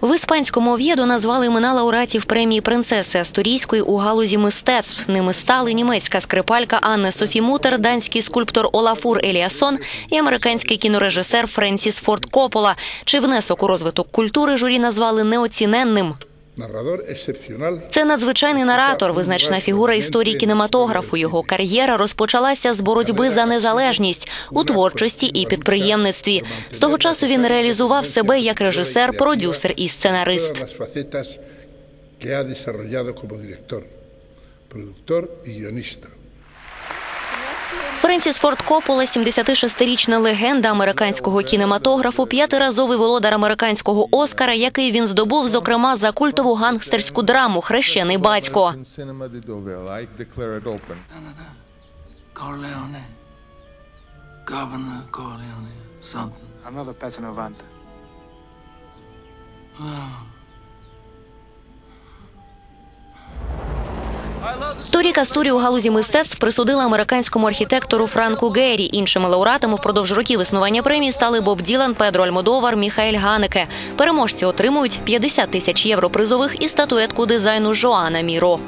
В іспанському ов'єду назвали імена лауреатів премії принцеси Асторійської у галузі мистецтв. Ними стали німецька скрипалька Анна Софі Мутер, данський скульптор Олафур Еліасон і американський кінорежисер Френсіс Форд Коппола. Чи внесок у розвиток культури журі назвали неоціненним. Це надзвичайний наратор, визначна фігура історії кінематографу. Його кар'єра розпочалася з боротьби за незалежність у творчості і підприємництві. З того часу він реалізував себе як режисер, продюсер і сценарист. Que ha desarrollado como director, productor y guionista. Френсіс Форд Коппола – 76-річна легенда американського кінематографу, п'ятиразовий володар американського Оскара, який він здобув, зокрема, за культову гангстерську драму Хрещений батько. In Торік Астурі у галузі мистецтв присудила американському архітектору Франку Геррі. Іншими лауреатами впродовж років існування премії стали Боб Ділан, Педро Альмодовар, Міхаель Ганеке. Переможці отримують 50 тисяч євро призових і статуетку дизайну Жоана Міро.